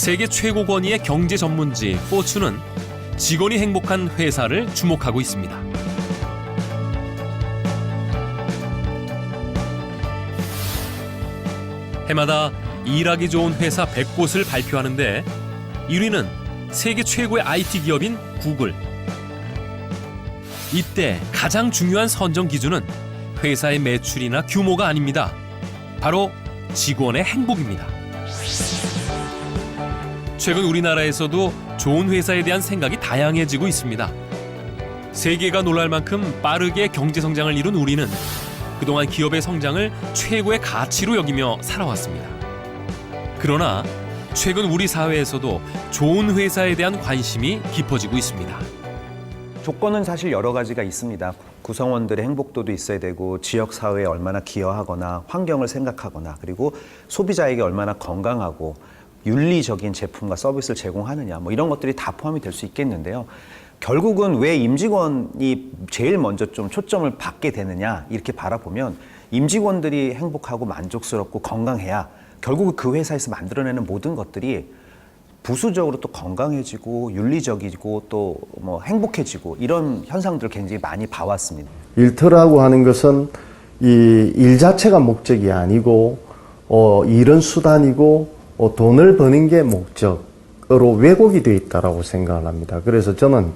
세계 최고 권위의 경제 전문지 포춘은 직원이 행복한 회사를 주목하고 있습니다. 해마다 일하기 좋은 회사 100곳을 발표하는데 1위는 세계 최고의 IT 기업인 구글. 이때 가장 중요한 선정 기준은 회사의 매출이나 규모가 아닙니다. 바로 직원의 행복입니다. 최근 우리나라에서도 좋은 회사에 대한 생각이 다양해지고 있습니다. 세계가 놀랄 만큼 빠르게 경제 성장을 이룬 우리는 그동안 기업의 성장을 최고의 가치로 여기며 살아왔습니다. 그러나 최근 우리 사회에서도 좋은 회사에 대한 관심이 깊어지고 있습니다. 조건은 사실 여러 가지가 있습니다. 구성원들의 행복도도 있어야 되고 지역 사회에 얼마나 기여하거나 환경을 생각하거나 그리고 소비자에게 얼마나 건강하고 윤리적인 제품과 서비스를 제공하느냐 뭐 이런 것들이 다 포함이 될 수 있겠는데요. 결국은 왜 임직원이 제일 먼저 좀 초점을 받게 되느냐 이렇게 바라보면 임직원들이 행복하고 만족스럽고 건강해야 결국 그 회사에서 만들어내는 모든 것들이 부수적으로 또 건강해지고 윤리적이고 또 뭐 행복해지고 이런 현상들을 굉장히 많이 봐왔습니다. 일터라고 하는 것은 이 일 자체가 목적이 아니고 어, 일은 수단이고 어, 돈을 버는 게 목적으로 왜곡이 되어 있다라고 생각을 합니다. 그래서 저는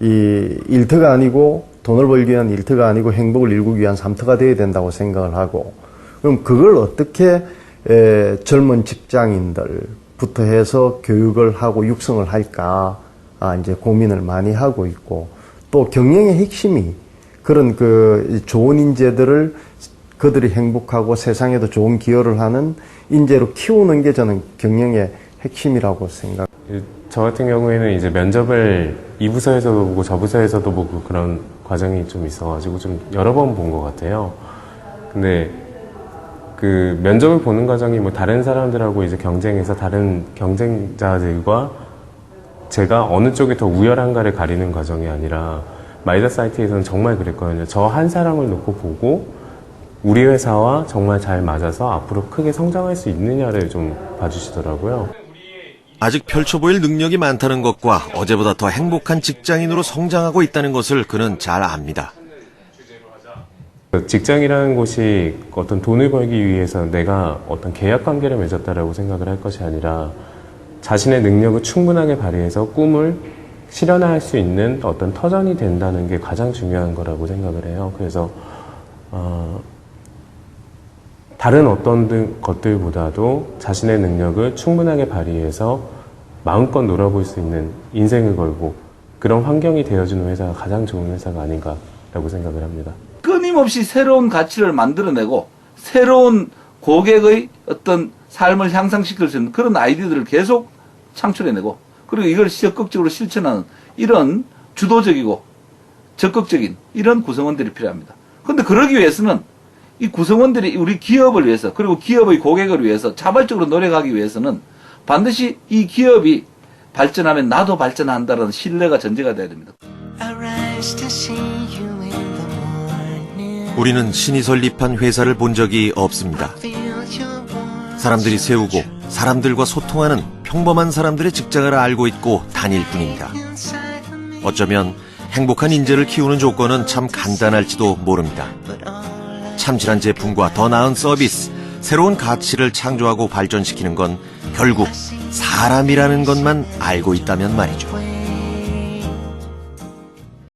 이 일터가 아니고 돈을 벌기 위한 일터가 아니고 행복을 일구기 위한 삼터가 되어야 된다고 생각을 하고 그럼 그걸 어떻게 에, 젊은 직장인들부터 해서 교육을 하고 육성을 할까 아, 이제 고민을 많이 하고 있고 또 경영의 핵심이 그런 그 좋은 인재들을 그들이 행복하고 세상에도 좋은 기여를 하는 인재로 키우는 게 저는 경영의 핵심이라고 생각. 저 같은 경우에는 이제 면접을 이 부서에서도 보고 저 부서에서도 보고 그런 과정이 좀 있어가지고 좀 여러 번 본 것 같아요. 근데 그 면접을 보는 과정이 뭐 다른 사람들하고 이제 경쟁해서 다른 경쟁자들과 제가 어느 쪽이 더 우열한가를 가리는 과정이 아니라 마이더 사이트에서는 정말 그랬거든요. 저 한 사람을 놓고 보고 우리 회사와 정말 잘 맞아서 앞으로 크게 성장할 수 있느냐를 좀 봐주시더라고요. 아직 펼쳐 보일 능력이 많다는 것과 어제보다 더 행복한 직장인으로 성장하고 있다는 것을 그는 잘 압니다. 직장이라는 곳이 어떤 돈을 벌기 위해서 내가 어떤 계약 관계를 맺었다라고 생각을 할 것이 아니라 자신의 능력을 충분하게 발휘해서 꿈을 실현할 수 있는 어떤 터전이 된다는 게 가장 중요한 거라고 생각을 해요. 그래서 어, 다른 어떤 등- 것들보다도 자신의 능력을 충분하게 발휘해서 마음껏 놀아볼 수 있는 인생을 걸고 그런 환경이 되어주는 회사가 가장 좋은 회사가 아닌가라고 생각을 합니다. 끊임없이 새로운 가치를 만들어내고 새로운 고객의 어떤 삶을 향상시킬 수 있는 그런 아이디어들을 계속 창출해내고 그리고 이걸 적극적으로 실천하는 이런 주도적이고 적극적인 이런 구성원들이 필요합니다. 그런데 그러기 위해서는 이 구성원들이 우리 기업을 위해서 그리고 기업의 고객을 위해서 자발적으로 노력하기 위해서는 반드시 이 기업이 발전하면 나도 발전한다는 신뢰가 전제가 돼야 됩니다. 우리는 신이 설립한 회사를 본 적이 없습니다. 사람들이 세우고 사람들과 소통하는 평범한 사람들의 직장을 알고 있고 다닐 뿐입니다. 어쩌면 행복한 인재를 키우는 조건은 참 간단할지도 모릅니다. 참신한 제품과 더 나은 서비스, 새로운 가치를 창조하고 발전시키는 건 결국 사람이라는 것만 알고 있다면 말이죠.